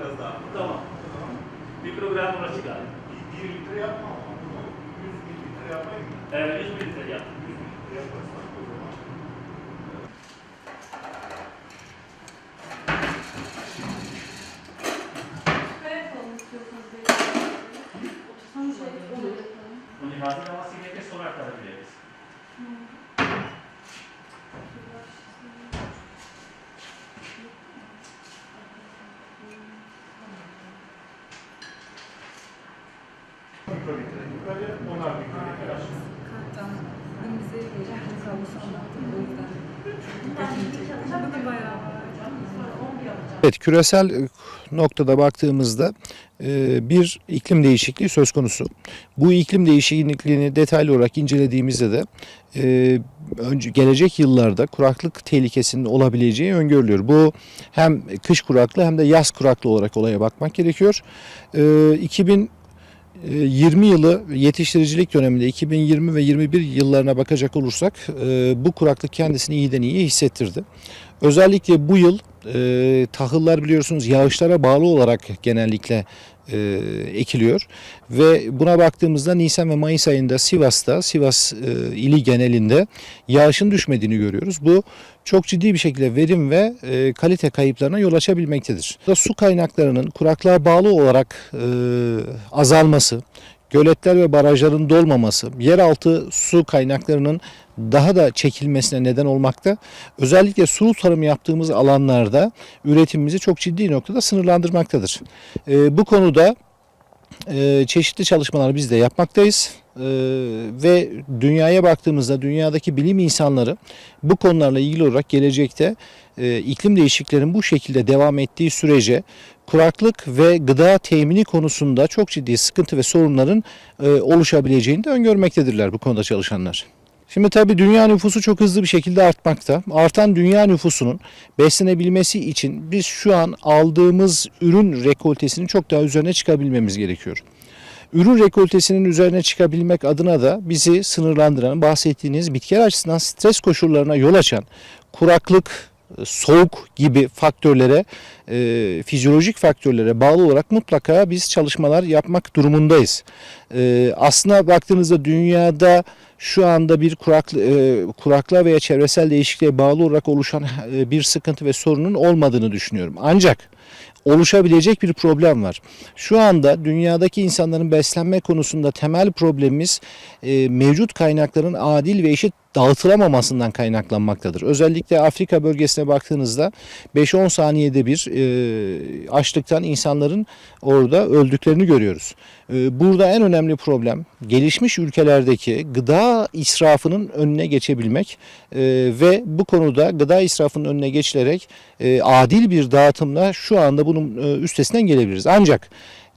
biraz daha. Tamam. Tamam. Mikrogram burası galiba. Bir, bir litre yapma ama bunu 100 mililitre yapmayın? Evet 100 mililitre yap. 100 mililitre yaparsan mikrolitre yukarıya, 10'ar mikrolitre aşağı. Karttan elimize gelecek kablosu anlattım o yüzden. Dikkatimi çekti. Bu da bayağı var. Evet, küresel e, noktada baktığımızda e, bir iklim değişikliği söz konusu. Bu iklim değişikliğini detaylı olarak incelediğimizde de e, önce gelecek yıllarda kuraklık tehlikesinin olabileceği öngörülüyor. Bu hem kış kuraklığı hem de yaz kuraklığı olarak olaya bakmak gerekiyor. E, 2000 20 yılı yetiştiricilik döneminde 2020 ve 21 yıllarına bakacak olursak e, bu kuraklık kendisini iyiden iyiye hissettirdi. Özellikle bu yıl e, tahıllar biliyorsunuz yağışlara bağlı olarak genellikle e, ekiliyor ve buna baktığımızda Nisan ve Mayıs ayında Sivas'ta Sivas e, ili genelinde yağışın düşmediğini görüyoruz. Bu çok ciddi bir şekilde verim ve e, kalite kayıplarına yol açabilmektedir. Su kaynaklarının kuraklığa bağlı olarak e, azalması, göletler ve barajların dolmaması, yeraltı su kaynaklarının daha da çekilmesine neden olmakta. Özellikle sulu tarım yaptığımız alanlarda üretimimizi çok ciddi noktada sınırlandırmaktadır. E, bu konuda e, çeşitli çalışmalar biz de yapmaktayız. E, ve dünyaya baktığımızda dünyadaki bilim insanları bu konularla ilgili olarak gelecekte e, iklim değişikliklerinin bu şekilde devam ettiği sürece kuraklık ve gıda temini konusunda çok ciddi sıkıntı ve sorunların e, oluşabileceğini de öngörmektedirler bu konuda çalışanlar. Şimdi tabii dünya nüfusu çok hızlı bir şekilde artmakta. Artan dünya nüfusunun beslenebilmesi için biz şu an aldığımız ürün rekoltesinin çok daha üzerine çıkabilmemiz gerekiyor. Ürün rekoltesinin üzerine çıkabilmek adına da bizi sınırlandıran bahsettiğiniz bitkiler açısından stres koşullarına yol açan kuraklık, soğuk gibi faktörlere, e, fizyolojik faktörlere bağlı olarak mutlaka biz çalışmalar yapmak durumundayız. E, aslına baktığınızda dünyada şu anda bir kuraklı, e, kuraklığa veya çevresel değişikliğe bağlı olarak oluşan e, bir sıkıntı ve sorunun olmadığını düşünüyorum. Ancak oluşabilecek bir problem var. Şu anda dünyadaki insanların beslenme konusunda temel problemimiz e, mevcut kaynakların adil ve eşit dağıtılamamasından kaynaklanmaktadır. Özellikle Afrika bölgesine baktığınızda 5-10 saniyede bir e, açlıktan insanların orada öldüklerini görüyoruz. E, burada en önemli problem gelişmiş ülkelerdeki gıda israfının önüne geçebilmek e, ve bu konuda gıda israfının önüne geçilerek e, adil bir dağıtımla şu anda bunun e, üstesinden gelebiliriz. Ancak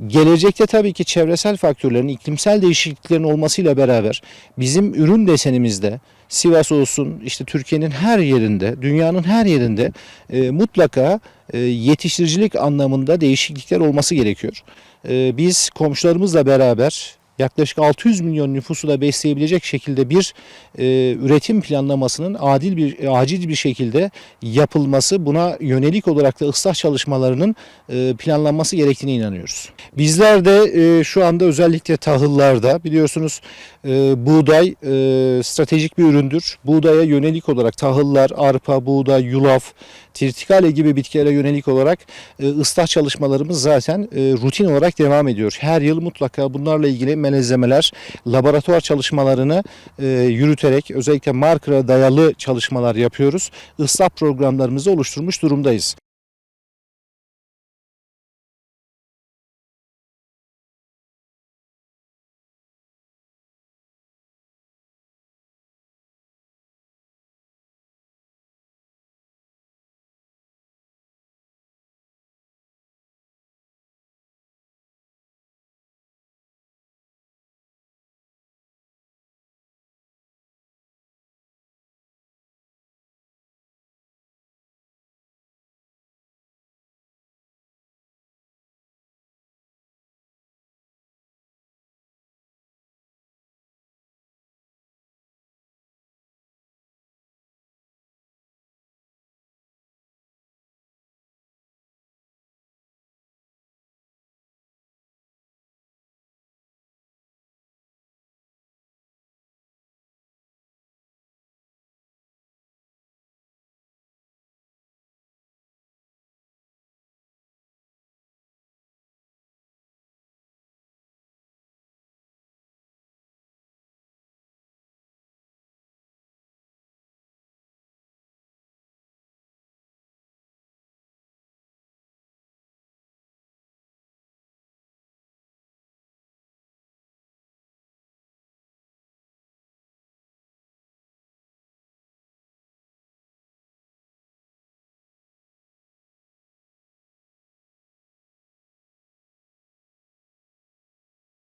Gelecekte tabii ki çevresel faktörlerin, iklimsel değişikliklerin olmasıyla beraber bizim ürün desenimizde Sivas olsun, işte Türkiye'nin her yerinde, dünyanın her yerinde e, mutlaka e, yetiştiricilik anlamında değişiklikler olması gerekiyor. E, biz komşularımızla beraber yaklaşık 600 milyon nüfusu da besleyebilecek şekilde bir e, üretim planlamasının adil bir acil bir şekilde yapılması, buna yönelik olarak da ıslah çalışmalarının e, planlanması gerektiğine inanıyoruz. Bizler de e, şu anda özellikle tahıllarda biliyorsunuz e, buğday e, stratejik bir üründür. Buğdaya yönelik olarak tahıllar, arpa, buğday, yulaf, tirtikale gibi bitkilere yönelik olarak e, ıslah çalışmalarımız zaten e, rutin olarak devam ediyor. Her yıl mutlaka bunlarla ilgili melezlemeler, laboratuvar çalışmalarını e, yürüterek özellikle markera dayalı çalışmalar yapıyoruz. Islah programlarımızı oluşturmuş durumdayız.